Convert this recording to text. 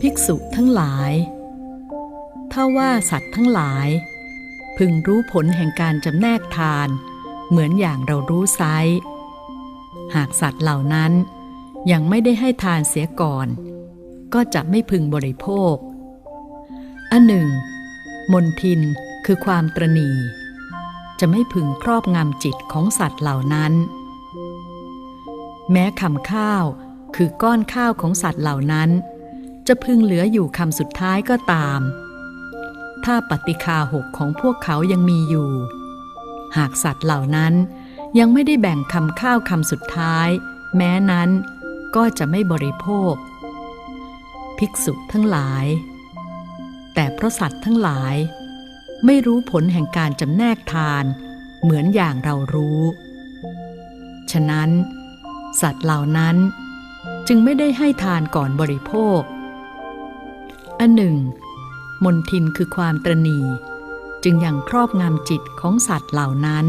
ภิกษุทั้งหลาย ถ้าว่าสัตว์ทั้งหลาย พึงรู้ผลแห่งการจำแนกทาน เหมือนอย่างเรารู้ไซหากสัตว์เหล่านั้นยังไม่ได้ให้ทานเสียก่อน ก็จะไม่พึงบริโภค อันหนึ่ง มนทินคือความตรณี จะไม่พึงครอบงำจิตของสัตว์เหล่านั้น แม้คำข้าวคือก้อนข้าวของสัตว์เหล่านั้น จะพึงเหลืออยู่คำสุดท้ายก็ตาม ถ้าปฏิคาหกของพวกเขายังมีอยู่ หากสัตว์เหล่านั้นยังไม่ได้แบ่งคำข้าวคำสุดท้าย แม้นั้นก็จะไม่บริโภค ภิกษุทั้งหลาย แต่เพราะสัตว์ทั้งหลาย ไม่รู้ผลแห่งการจำแนกทาน เหมือนอย่างเรารู้ ฉะนั้น สัตว์เหล่านั้น จึงไม่ได้ให้ทานก่อนบริโภค อันหนึ่ง มนทินคือความตรณี จึงยังครอบงำจิตของสัตว์เหล่านั้น